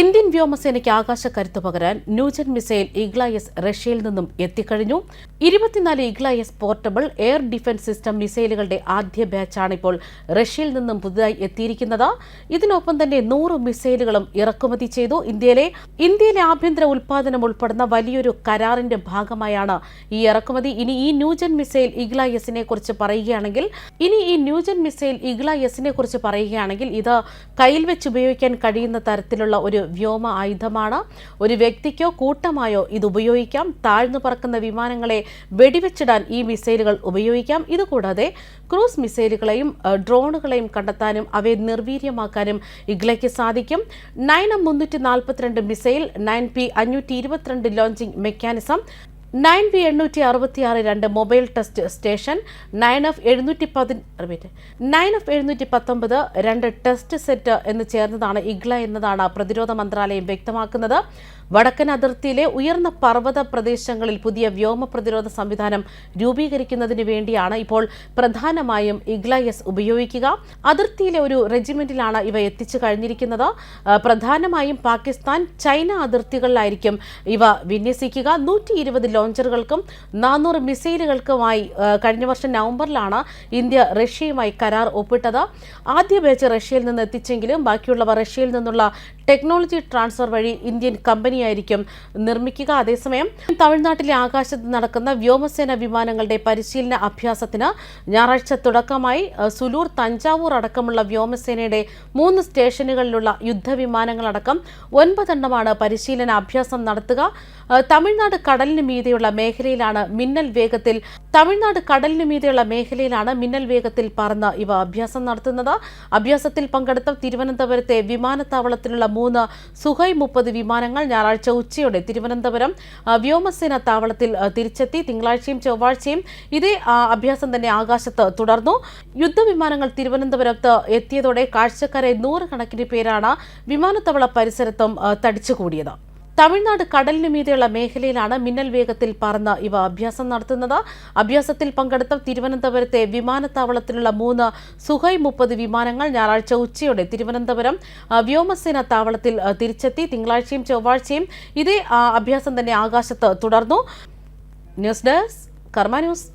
Indian വ്യോമസേനയ്ക്ക് ആകാശ കരുത്ത് പകരാൻ ന്യൂജൻ മിസൈൽ ഇഗ്ലായസ് റഷ്യയിൽ നിന്നും എത്തിക്കഴിഞ്ഞു. ഇരുപത്തിനാല് Igla S portable air defence system മിസൈലുകളുടെ ആദ്യ ബാച്ചാണ് ഇപ്പോൾ റഷ്യയിൽ നിന്നും പുതുതായി എത്തിയിരിക്കുന്നത്. ഇതിനൊപ്പം തന്നെ നൂറ് മിസൈലുകളും ഇറക്കുമതി ചെയ്തു. ഇന്ത്യയിലെ ഇന്ത്യയിലെ ആഭ്യന്തര ഉൽപാദനം ഉൾപ്പെടുന്ന വലിയൊരു കരാറിന്റെ ഭാഗമായാണ് ഈ ഇറക്കുമതി. ഇനി ഈ ന്യൂജൻ മിസൈൽ ഇഗ്ലായസിനെ കുറിച്ച് പറയുകയാണെങ്കിൽ ഇനി ഈ ന്യൂജൻ മിസൈൽ ഇഗ്ലായസിനെ കുറിച്ച് പറയുകയാണെങ്കിൽ ഇത് കയ്യിൽ വെച്ച് ഉപയോഗിക്കാൻ കഴിയുന്ന തരത്തിലുള്ള ഒരു വ്യോമ ആയുധമാണ് ഒരു വ്യക്തിക്കോ കൂട്ടമായോ ഇത് ഉപയോഗിക്കാം. താഴ്ന്നു പറക്കുന്ന വിമാനങ്ങളെ വെടിവെച്ചിടാൻ ഈ മിസൈലുകൾ ഉപയോഗിക്കാം. ഇതുകൂടാതെ ക്രൂസ് മിസൈലുകളെയും ഡ്രോണുകളെയും കണ്ടെത്താനും അവയെ നിർവീര്യമാക്കാനും ഇഗ്ലയ്ക്ക് സാധിക്കും. നയൻ എം മുന്നൂറ്റി നാൽപ്പത്തിരണ്ട് മിസൈൽ നയൻ പി അഞ്ഞൂറ്റി ഇരുപത്തിരണ്ട് ലോഞ്ചിങ് മെക്കാനിസം നയൻ ബി എണ്ണൂറ്റി അറുപത്തിയാറ് രണ്ട് mobile test station nine F എഴുന്നൂറ്റി പതി റിപ്പീറ്റ് നയൻ എഫ് എഴുന്നൂറ്റി പത്തൊമ്പത് രണ്ട് ടെസ്റ്റ് സെറ്റ് എന്ന് ചേർന്നതാണ് ഇഗ്ല എന്നതാണ് പ്രതിരോധ മന്ത്രാലയം വ്യക്തമാക്കുന്നത്. വടക്കൻ അതിർത്തിയിലെ ഉയർന്ന പർവത പ്രദേശങ്ങളിൽ പുതിയ വ്യോമ പ്രതിരോധ സംവിധാനം രൂപീകരിക്കുന്നതിന് വേണ്ടിയാണ് ഇപ്പോൾ പ്രധാനമായും ഇഗ്ല എസ് ഉപയോഗിക്കുക. അതിർത്തിയിലെ ഒരു റെജിമെന്റിലാണ് ഇവ എത്തിച്ചു കഴിഞ്ഞിരിക്കുന്നത്. പ്രധാനമായും പാകിസ്ഥാൻ ചൈന അതിർത്തികളിലായിരിക്കും ഇവ വിന്യസിക്കുക. നൂറ്റി ഇരുപത് ലോഞ്ചറുകൾക്കും നാനൂറ് മിസൈലുകൾക്കുമായി കഴിഞ്ഞ വർഷം നവംബറിലാണ് ഇന്ത്യ റഷ്യയുമായി കരാർ ഒപ്പിട്ടത്. ആദ്യ ബാച്ച് റഷ്യയിൽ നിന്ന് എത്തിച്ചെങ്കിലും ബാക്കിയുള്ളവ റഷ്യയിൽ നിന്നുള്ള ടെക്നോളജി ട്രാൻസ്ഫർ വഴി ഇന്ത്യൻ കമ്പനിയായിരിക്കും നിർമ്മിക്കുക. അതേസമയം തമിഴ്നാട്ടിലെ ആകാശത്ത് നടക്കുന്ന വ്യോമസേന വിമാനങ്ങളുടെ പരിശീലന അഭ്യാസത്തിന് ഞായറാഴ്ച തുടക്കമായി സുലൂർ തഞ്ചാവൂർ അടക്കമുള്ള വ്യോമസേനയുടെ മൂന്ന് സ്റ്റേഷനുകളിലുള്ള യുദ്ധവിമാനങ്ങളടക്കം ഒൻപതെണ്ണമാണ് പരിശീലന അഭ്യാസം നടത്തുക. തമിഴ്നാട് കടലിന് മീതെയുള്ള മേഖലയിലാണ് മിന്നൽ വേഗത്തിൽ തമിഴ്നാട് കടലിന് മീതെയുള്ള മേഖലയിലാണ് മിന്നൽ വേഗത്തിൽ പറന്ന് ഇവ അഭ്യാസം നടത്തുന്നത്. അഭ്യാസത്തിൽ പങ്കെടുത്ത തിരുവനന്തപുരത്തെ വിമാനത്താവളത്തിലുള്ള മൂന്ന് സുഹൈ മുപ്പത് വിമാനങ്ങൾ ഞായറാഴ്ച ഉച്ചയോടെ തിരുവനന്തപുരം വ്യോമസേന താവളത്തിൽ തിരിച്ചെത്തി തിങ്കളാഴ്ചയും ചൊവ്വാഴ്ചയും ഇതേ അഭ്യാസം തന്നെ ആകാശത്ത് തുടർന്നു. യുദ്ധവിമാനങ്ങൾ തിരുവനന്തപുരത്ത് എത്തിയതോടെ കാഴ്ചക്കാരെ നൂറുകണക്കിന് പേരാണ് വിമാനത്താവള പരിസരത്തും തടിച്ചുകൂടിയത്. തമിഴ്നാട് കടലിനു മീതെയുള്ള മേഖലയിലാണ് മിന്നൽ വേഗത്തിൽ പറന്ന് ഇവ അഭ്യാസം നടത്തുന്നത്. അഭ്യാസത്തിൽ പങ്കെടുത്ത തിരുവനന്തപുരത്തെ വിമാനത്താവളത്തിലുള്ള മൂന്ന് സുഹൈ മുപ്പത് വിമാനങ്ങൾ ഞായറാഴ്ച ഉച്ചയോടെ തിരുവനന്തപുരം വ്യോമസേന താവളത്തിൽ തിരിച്ചെത്തി തിങ്കളാഴ്ചയും ചൊവ്വാഴ്ചയും ഇതേ അഭ്യാസം തന്നെ ആകാശത്ത് തുടർന്നു. News desk Karma news.